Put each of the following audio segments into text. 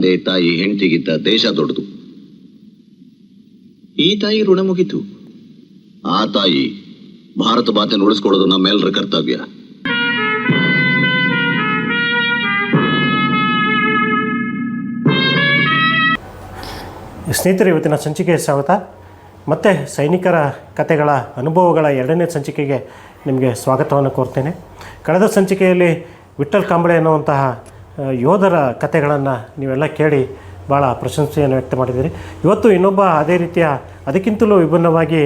ತಂದೆ ತಾಯಿ ಹೆಂಡತಿಗಿದ್ದ ದೇಶ ದೊಡ್ಡದು. ಈ ತಾಯಿ ಋಣ ಮುಗಿತು. ಆ ತಾಯಿ ಭಾರತ ಮಾತೆಯನ್ನು ಉಳಿಸ್ಕೊಳ್ಳೋದು ನಮ್ಮೆಲ್ಲರ ಕರ್ತವ್ಯ. ಸ್ನೇಹಿತರೆ, ಇವತ್ತಿನ ಸಂಚಿಕೆ ಸ್ವಾಗತ. ಮತ್ತೆ ಸೈನಿಕರ ಕತೆಗಳ ಅನುಭವಗಳ ಎರಡನೇ ಸಂಚಿಕೆಗೆ ನಿಮಗೆ ಸ್ವಾಗತವನ್ನು ಕೋರ್ತೇನೆ. ಕಳೆದ ಸಂಚಿಕೆಯಲ್ಲಿ ವಿಠಲ್ ಕಾಂಬಳೆ ಅನ್ನುವಂತಹ ಯೋಧರ ಕಥೆಗಳನ್ನು ನೀವೆಲ್ಲ ಕೇಳಿ ಭಾಳ ಪ್ರಶಂಸೆಯನ್ನು ವ್ಯಕ್ತ ಮಾಡಿದ್ದೀರಿ. ಇವತ್ತು ಇನ್ನೊಬ್ಬ ಅದೇ ರೀತಿಯ ಅದಕ್ಕಿಂತಲೂ ವಿಭಿನ್ನವಾಗಿ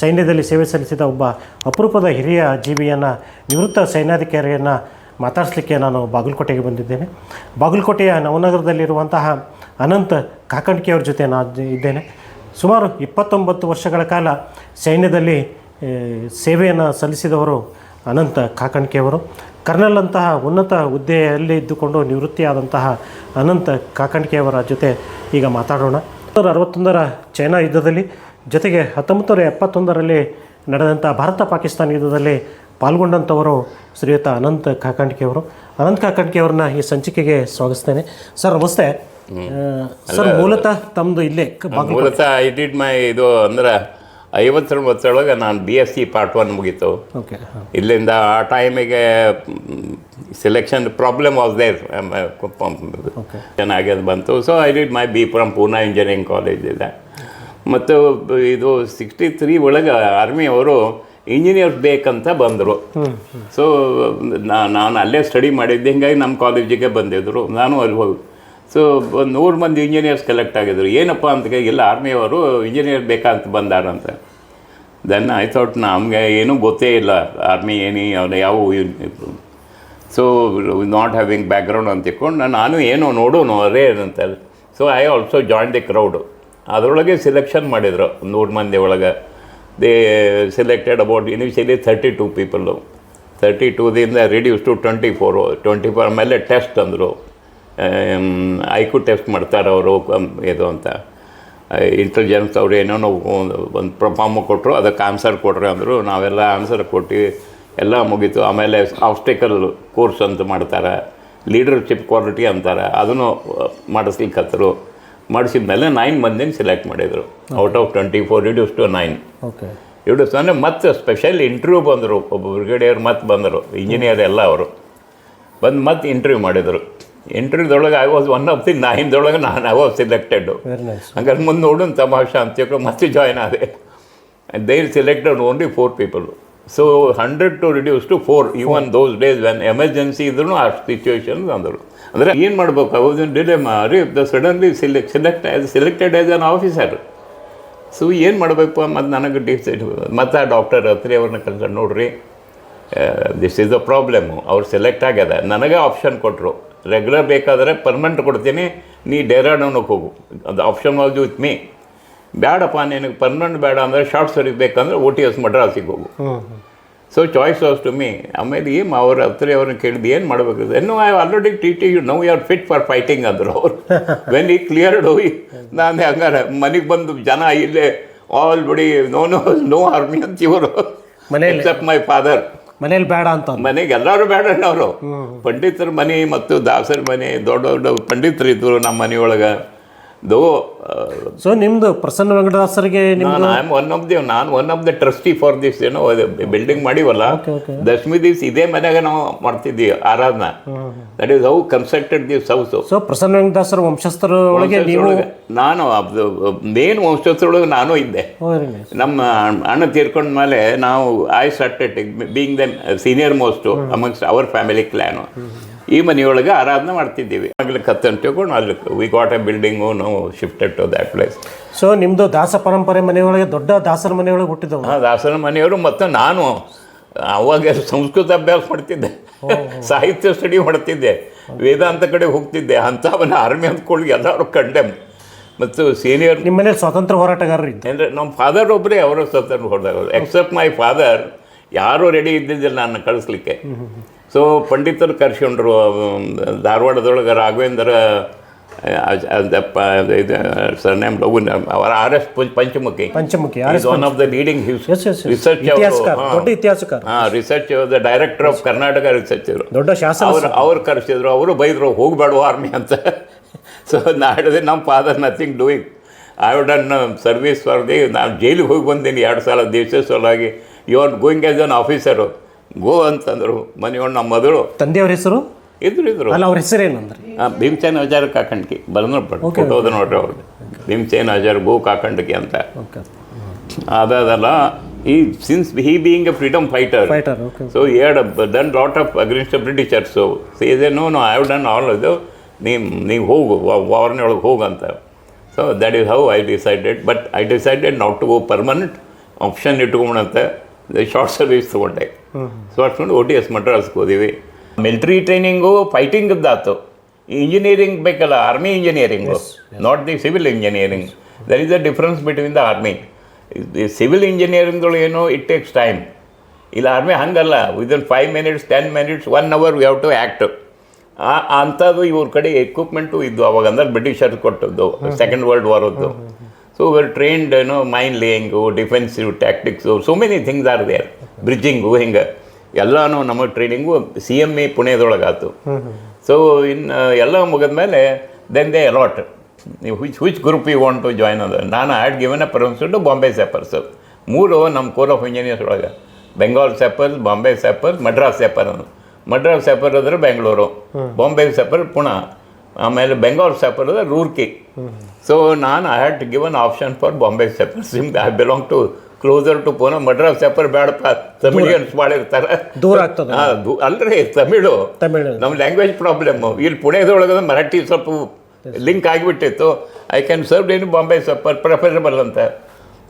ಸೈನ್ಯದಲ್ಲಿ ಸೇವೆ ಸಲ್ಲಿಸಿದ ಒಬ್ಬ ಅಪರೂಪದ ಹಿರಿಯ ಜೀವಿಯನ್ನು, ನಿವೃತ್ತ ಸೈನ್ಯಾಧಿಕಾರಿಯನ್ನು ಮಾತಾಡಿಸ್ಲಿಕ್ಕೆ ನಾನು ಬಾಗಲಕೋಟೆಗೆ ಬಂದಿದ್ದೇನೆ. ಬಾಗಲಕೋಟೆಯ ನವನಗರದಲ್ಲಿರುವಂತಹ ಅನಂತ್ ಕಾಕಂಡ್ಕಿಯವ್ರ ಜೊತೆ ನಾನು ಇದ್ದೇನೆ. ಸುಮಾರು ಇಪ್ಪತ್ತೊಂಬತ್ತು ವರ್ಷಗಳ ಕಾಲ ಸೈನ್ಯದಲ್ಲಿ ಸೇವೆಯನ್ನು ಸಲ್ಲಿಸಿದವರು ಅನಂತ ಕಾಕಂಡ್ಕಿಯವರು ಕರ್ನಲ್ ಅಂತಹ ಉನ್ನತ ಹುದ್ದೆಯಲ್ಲಿ ಇದ್ದುಕೊಂಡು ನಿವೃತ್ತಿಯಾದಂತಹ ಅನಂತ ಕಾಕಂಡ್ಕಿಯವರ ಜೊತೆ ಈಗ ಮಾತಾಡೋಣ. ಹತ್ತೊಂಬತ್ತು ಅರವತ್ತೊಂದರ ಚೈನಾ ಯುದ್ಧದಲ್ಲಿ ಜೊತೆಗೆ ಹತ್ತೊಂಬತ್ತು ನೂರ ಎಪ್ಪತ್ತೊಂದರಲ್ಲಿ ನಡೆದಂಥ ಭಾರತ ಪಾಕಿಸ್ತಾನ ಯುದ್ಧದಲ್ಲಿ ಪಾಲ್ಗೊಂಡಂಥವರು ಶ್ರೀಯುತ ಅನಂತ ಕಾಕಂಡ್ಕಿಯವರು ಅನಂತ ಕಾಕಂಡ್ಕಿಯವ್ರನ್ನ ಈ ಸಂಚಿಕೆಗೆ ಸ್ವಾಗತಿಸ್ತೇನೆ. ಸರ್ ನಮಸ್ತೆ. ಸರ್ ಮೂಲತಃ ತಮ್ಮದು ಇಲ್ಲೇ ಮೂಲತಃ ಐ ಡಿಡ್ ಮೈ ಇದು ಅಂದ್ರೆ ಐವತ್ತರ ಮೊತ್ತೊಳಗೆ ನಾನು B S C part one ಮುಗೀತು. ಓಕೆ ಇಲ್ಲಿಂದ ಆ ಟೈಮಿಗೆ ಸೆಲೆಕ್ಷನ್ ಪ್ರಾಬ್ಲಮ್ ವಾಸ್ ದೇರ್ ಚೆನ್ನಾಗಿ ಅದು ಬಂತು. So I did my B from Poona engineering college ಇದೆ. ಮತ್ತು ಇದು ಸಿಕ್ಸ್ಟಿ ತ್ರೀ ಒಳಗೆ ಆರ್ಮಿಯವರು ಇಂಜಿನಿಯರ್ಸ್ ಬೇಕಂತ ಬಂದರು. ಸೊ ನಾನು ಅಲ್ಲೇ ಸ್ಟಡಿ ಮಾಡಿದ್ದೆ. ಹಿಂಗಾಗಿ ನಮ್ಮ ಕಾಲೇಜಿಗೆ ಬಂದಿದ್ದರು ನಾನು ಅಲ್ಲಿ ಹೋಗಿ ಸೊ ಒಂದು ನೂರು ಮಂದಿ ಇಂಜಿನಿಯರ್ಸ್ ಕಲೆಕ್ಟ್ ಆಗಿದ್ರು. ಏನಪ್ಪ ಅಂತ ಇಲ್ಲ ಆರ್ಮಿಯವರು ಇಂಜಿನಿಯರ್ ಬೇಕಂತ ಬಂದಾರಂತೆ. ದೆನ್ ಐ ಥಾಟ್ ನಮಗೆ ಏನೂ ಗೊತ್ತೇ ಇಲ್ಲ. ಆರ್ಮಿ ಏನಿ, ಅವ್ರು ಯಾವ ಸೊ ನಾಟ್ ಹ್ಯಾವಿಂಗ್ ಬ್ಯಾಕ್ಗ್ರೌಂಡ್ ಅಂತ ತಿಳ್ಕೊಂಡು, ನಾನು ಏನೋ ನೋಡೋನು ಅದೇ ಅಂತ so I also join the crowd ಅದರೊಳಗೆ ಸೆಲೆಕ್ಷನ್ ಮಾಡಿದರು, ನೂರು ಮಂದಿ ಒಳಗೆ. They selected about initially thirty two people thirty ಟೂದಿಂದ reduce to twenty four twenty four ಮೇಲೆ ಟೆಸ್ಟ್ ಅಂದರು. ಐಕು ಟೆಸ್ಟ್ ಮಾಡ್ತಾರೆ ಅವರು ಇದು ಅಂತ. ಇಂಟೆಲಿಜೆನ್ಸ್ ಅವ್ರು ಏನೇನೋ ಒಂದು ಪ್ರಫಾರ್ಮ್ ಕೊಟ್ಟರು ಅದಕ್ಕೆ ಆನ್ಸರ್ ಕೊಡ್ರಿ ಅಂದರು. ನಾವೆಲ್ಲ ಆನ್ಸರ್ ಕೊಟ್ಟು ಎಲ್ಲ ಮುಗೀತು. ಆಮೇಲೆ ಆಬ್ಸ್ಟಿಕಲ್ ಕೋರ್ಸ್ ಅಂತ ಮಾಡ್ತಾರೆ. ಲೀಡರ್ಶಿಪ್ ಕ್ವಾಲಿಟಿ ಅಂತಾರೆ. ಅದನ್ನು ಮಾಡಿಸ್ಲಿಕ್ಕತ್ತರು. ಮಾಡಿಸಿದ ಮೇಲೆ ನೈನ್ ಮಂದಿನ ಸೆಲೆಕ್ಟ್ ಮಾಡಿದರು. Out of twenty four reduce to nine okay Aedes ಅಂದರೆ ಮತ್ತೆ ಸ್ಪೆಷಲ್ ಇಂಟರ್ವ್ಯೂ ಬಂದರು. ಒಬ್ಬ ಬ್ರಿಗೇಡಿಯರ್ ಮತ್ತೆ ಬಂದರು. ಇಂಜಿನಿಯರ್ ಎಲ್ಲ ಅವರು. ಬಂದು ಮತ್ತೆ ಇಂಟರ್ವ್ಯೂ ಮಾಡಿದರು. ಇಂಟರ್ವ್ಯೂದೊಳಗೆ I was one of the ನೈನ್ದೊಳಗೆ ನಾನು ಐ ವಾಸ್ ಸಿಲೆಕ್ಟೆಡು ವೆರಿ ಹಂಗಾರೆ ಮುಂದೆ ನೋಡೋಣ ತಮಾಷಾ ಅಂತ ತಿಳ್ಕೊಂಡು ಮತ್ತೆ ಜಾಯ್ನ್ ಆದೆ. They selected only four people so hundred to reduce to four even those days when emergency ಇದ್ರೂ ಆ ಸಿಚುವೇಶನ್ ಅಂದರು. ಅಂದರೆ ಏನು ಮಾಡ್ಬೇಕು? ಹೌದು ಡಿಲೆ ಮಾರಿ the suddenly select select as selected as an officer so ಏನು ಮಾಡಬೇಕು? ಮತ್ತು ನನಗೆ ಡಿಸೈಡ್ ಮತ್ತು ಆ ಡಾಕ್ಟರ್ ಹತ್ರ ಅವ್ರನ್ನ ಕಲ್ಕೊಂಡು ನೋಡ್ರಿ. ದಿಸ್ ಈಸ್ ಅ ಪ್ರಾಬ್ಲಮ್ಮು ಅವ್ರು ಸೆಲೆಕ್ಟ್ ಆಗ್ಯದ. ನನಗೆ ಆಪ್ಷನ್ ಕೊಟ್ಟರು ರೆಗ್ಯುಲರ್ ಬೇಕಾದರೆ ಪರ್ಮನೆಂಟ್ ಕೊಡ್ತೀನಿ. ನೀ ಡೇರಾಡೋನಕ್ಕೆ ಹೋಗು. ಅದು ಆಪ್ಷನ್ ವಾಸ್ ವಿತ್ ಮೀ ಬೇಡಪ್ಪ ನಿನಗೆ ಪರ್ಮನೆಂಟ್ ಬೇಡ ಅಂದರೆ ಶಾರ್ಟ್ ಸರ್ವಿಸ್ ಬೇಕಂದ್ರೆ ಓ ಟಿ ಎಸ್ ಮಡ್ರಾಸಿಗೆ ಹೋಗು. So choice was to me ಆಮೇಲೆ ಏನು ಅವ್ರ ಹತ್ರ ಅವ್ರನ್ನ ಕೇಳಿದ್ದು ಏನು ಮಾಡಬೇಕು ಇನ್ನು I already T U now you are fit for fighting ಅಂದರು ಅವರು. ವೆನ್ ಈ ಕ್ಲಿಯರ್ಡ್ ಹೋಗಿ ನಾನು ಹಂಗಾರೆ ಮನೆಗೆ ಬಂದು ಜನ ಇಲ್ಲೇ ಆಲ್ ಬಿಡಿ ನೋ ನೋ ನೋ ಆರ್ಮಿ ಅಂತ ಇವರು. ಮೈ ಫಾದರ್ ಮನೇಲಿ ಬೇಡ ಅಂತ. ಮನೆಗೆ ಎಲ್ಲರೂ ಬೇಡ ಅವರು. ಪಂಡಿತರ ಮನೆ ಮತ್ತು ದಾಸರ ಮನೆ ದೊಡ್ಡ ದೊಡ್ಡ ಪಂಡಿತರು ಇದ್ದರು ನಮ್ಮ ಮನೆಯೊಳಗೆ. ದೋ ಸೊ ನಿಮ್ದು ಪ್ರಸನ್ನ ವೆಂಕಟದಾಸರಿಗೆ ಐ ಒನ್ ಆಫ್ ದಿ ನಾನು one of the trustee for this ಏನೋ ಬಿಲ್ಡಿಂಗ್ ಮಾಡಿವಲ್ಲ? ದಶಮಿ ದಿವ್ಸ ಇದೇ ಮನೆಗೆ ನಾವು ಮಾಡ್ತಿದ್ವಿ ಆರಾಧನಾ. That is how constructed this house so Prasanna ವೆಂಕಟದಾಸರ ವಂಶಸ್ಥರ ಒಳಗೆ ನೀವು ನಾನು ಮೇನ್ ವಂಶಸ್ಥರೊಳಗೆ ನಾನು ಇದ್ದೆ. ನಮ್ಮ ಅಣ್ಣ ತೀರ್ಕೊಂಡ ಮೇಲೆ ನಾವು I started being then senior most amongst our family clan ಈ ಮನೆಯೊಳಗೆ ಆರಾಧನೆ ಮಾಡ್ತಿದ್ದೀವಿ. ಆಗ್ಲಿಕ್ಕೆ ಅಂತ ತಿಳ್ಕೊಂಡು ಅಲ್ಲಿ ವಿ ಗಾಟ್ ಎ ಬಿಲ್ಡಿಂಗು ನಾವು shifted to that place so ನಿಮ್ಮದು ದಾಸ ಪರಂಪರೆ ಮನೆಯೊಳಗೆ ದೊಡ್ಡ ದಾಸರ ಮನೆಯೊಳಗೆ ಹುಟ್ಟಿದ್ದವು ಹಾಂ ದಾಸರ ಮನೆಯವರು ಮತ್ತು ನಾನು ಅವಾಗ ಸಂಸ್ಕೃತ ಅಭ್ಯಾಸ ಮಾಡ್ತಿದ್ದೆ. ಸಾಹಿತ್ಯ ಸ್ಟಡಿ ಮಾಡ್ತಿದ್ದೆ. ವೇದಾಂತ ಕಡೆ ಹೋಗ್ತಿದ್ದೆ. ಅಂಥವನ್ನ ಆರ್ಮಿ ಅಂದ್ಕೊಳ್ಳಿ ಎಲ್ಲರೂ ಕಂಡೆಮ್ ಮತ್ತು ಸೀನಿಯರ್ ನಿಮ್ಮ ಮನೇಲಿ ಸ್ವಾತಂತ್ರ್ಯ ಹೋರಾಟಗಾರರು ಇದ್ದೆ? ಅಂದರೆ ನಮ್ಮ ಫಾದರ್ ಒಬ್ಬರೇ ಅವರ ಸ್ವತಂತ್ರ ಹೋರಾಟಗಾರರು. ಎಕ್ಸೆಪ್ಟ್ ಮೈ ಫಾದರ್ ಯಾರೂ ರೆಡಿ ಇದ್ದಿದ್ದಿಲ್ಲ ನನ್ನ ಕಳಿಸ್ಲಿಕ್ಕೆ. ಸೊ ಪಂಡಿತರು ಕರ್ಸ್ಕೊಂಡ್ರು ಧಾರವಾಡದೊಳಗೆ ರಾಘವೇಂದ್ರ ಸರ್ನೇಮ್ ಅವರ R S Panchamukhi. Panchamukhi one of the leading research ದೊಡ್ಡ ಇತಿಹಾಸಕಾರ. ಹಾಂ research the director of Karnataka research ದೊಡ್ಡ ಶಾಸ್ತ್ರ ಅವರು ಅವ್ರು ಕರೆಸಿದ್ರು ಅವರು ಬೈದರು ಹೋಗಬೇಡ ಆರ್ಮಿ ಅಂತ. ಸೊ ನಾಡಿದೆ ನಮ್ಮ father nothing doing I would done service for the ನಾನು ಜೈಲಿಗೆ ಹೋಗಿ ಬಂದೀನಿ ಎರಡು ಸಲ ದಿವಸ ಸಲುವಾಗಿ. You are going as an officer go ಅಂತಂದರು ಮನೆಯೊಂದು ನಮ್ಮ ಮದುವೆ ತಂದೆಯವ್ರ ಹೆಸರು? ಇದ್ರು ಇದ್ರು. ಅಲ್ಲ ಅವ್ರ ಹೆಸರೇನು ಅಂದ್ರೆ? ಭೀಮಸೇನ್ ಹಜಾರ್ ಕಾಕಂಡ್ಕಿ ಬಲನೋಡ್ಬೇಡ ಫೋಟೋ ಅದ ನೋಡ್ರಿ ಅವ್ರದ್ದು ಭೀಮಸೇನ ಹಜಾರ್ ಗೋ ಕಾಕಂಡ್ಕಿ ಅಂತ. ಓಕೆ ಅದಲ್ಲ ಈ since he being a freedom fighter so ಈ done done lot of against Britishers so says no no I have done all ಇದು ನೀವು ನೀವು ಹೋಗು ವಾರ್ನೆ ಒಳಗೆ ಹೋಗು ಅಂತ. So that is how I decided but I decided not to go permanent option ಇಟ್ಕೊಂಡಂತೆ short service ತೊಗೊಂಡೆ. ಸೊ ಅಟ್ಕೊಂಡು ಓ ಟಿ ಎಸ್ ಮಡ್ರಾಸ್ಗೆ ಹೋದಿವಿ ಮಿಲ್ಟ್ರಿ ಟ್ರೈನಿಂಗು ಫೈಟಿಂಗ್ದಾತು ಇಂಜಿನಿಯರಿಂಗ್ ಬೇಕಲ್ಲ army engineering not the civil engineering there is a difference between the army civil ಇಂಜಿನಿಯರಿಂಗ್ಗಳು ಏನು it takes time ಇಲ್ಲ army ಹಂಗಲ್ಲ. Within five minutes ten minutes one hour we have to act ಅಂಥದ್ದು ಇವ್ರ ಕಡೆ equipment ಇದ್ದು ಅವಾಗ ಅಂದ್ರೆ ಬ್ರಿಟಿಷರ್ಸ್ ಕೊಟ್ಟದ್ದು. ಸೆಕೆಂಡ್ ವರ್ಲ್ಡ್ ವಾರದ್ದು ಸೊ ವೆರ್ ಟ್ರೈನ್ಡ್ ಏನೋ mine laying defensive tactics so many things are there bridging ಹಿಂಗೆ. ಎಲ್ಲನೂ ನಮ್ಮ ಟ್ರೈನಿಂಗು ಸಿ ಎಂ ಇ ಪುಣೆದೊಳಗಾತು ಸೊ ಇನ್ನು ಎಲ್ಲ ಮುಗಿದ್ಮೇಲೆ ದೆನ್ ದೇ ಅಲಾಟ್ ನೀವು which which group you want to join ಅದು ನಾನು had given a permission to Bombay sappers ಮೂರು ನಮ್ಮ ಕೋರ್ ಆಫ್ ಇಂಜಿನಿಯರ್ಸ್ ಒಳಗೆ. ಬೆಂಗಾಲ್ ಸ್ಯಾಪರ್ಸ್ ಬಾಂಬೆ ಸ್ಯಾಪರ್ಸ್ ಮಡ್ರಾಸ್ ಸ್ಯಾಪರ್ ಅನ್ನು ಮಡ್ರಾಸ್ ಸ್ಯಾಪರ್ ಅಂದ್ರೆ ಬೆಂಗಳೂರು ಬಾಂಬೆ ಸ್ಯಾಪರ್ ಪುಣೆ. ಆಮೇಲೆ ಬೆಂಗಾಲ್ ಸ್ಯಾಪರ್ ಅಂದರೆ ರೂರ್ಕಿ ಸೊ ನಾನು I had given option for Bombay sapper since I belong to closer to Poona Madras sapper ಬೇಡಪ್ಪ ಅಂತ ಮಾಡಿರ್ತಾರೆ ದೂರ. ಆಗ್ತದೆ. ಅಂದ್ರೆ ಅಲ್ರಿ ತಮಿಳು. ತಮಿಳು. ನಮ್ಮ ಲ್ಯಾಂಗ್ವೇಜ್ ಪ್ರಾಬ್ಲಮ್ ಇಲ್ಲಿ ಪುಣೆದೊಳಗೆ ಮರಾಠಿ ಸ್ವಲ್ಪ ಲಿಂಕ್ ಆಗಿಬಿಟ್ಟಿತ್ತು. I can serve in Bombay sapper preferable ಅಂತ.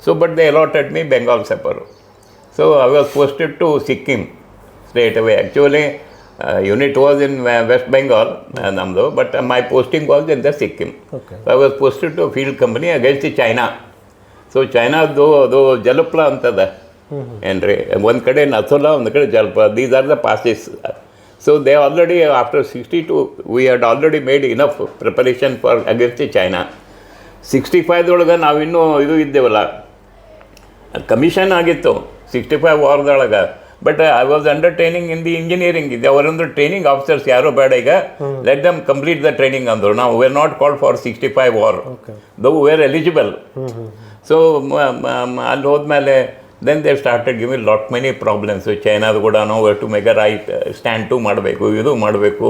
So but they allotted me Bengal sapper so I was posted to Sikkim state away actually unit was in west Bengal ನಮ್ಮದು but my posting was in the Sikkim okay I was posted to field company against China so ಚೈನಾದ್ದು ಅದು ಜಲಪ್ಲ ಅಂತದ. ಏನ್ರಿ? ಒಂದು ಕಡೆ ನಥುಲ ಒಂದು ಕಡೆ Jelep these are the passes so they already after sixty two we had already made enough preparation for against China sixty ಫೈವ್ದೊಳಗೆ ನಾವಿನ್ನೂ ಇದು ಇದ್ದೇವಲ್ಲ. ಕಮಿಷನ್ ಆಗಿತ್ತು. Sixty five ವಾರ್ದೊಳಗೆ but I was under training in the engineering ಇದೆ ಅವರೊಂದು training officers ಯಾರೋ ಬೇಡ ಈಗ. Let them complete the training ಅಂದರು. ನಾವು were not called for sixty five war though were eligible so ಅಲ್ಲಿ ಹೋದ್ಮೇಲೆ then they started give lot many problems ಚೈನಾದ ಕೂಡ ನಾವು to make a right stand to ಮಾಡಬೇಕು ಇದು ಮಾಡಬೇಕು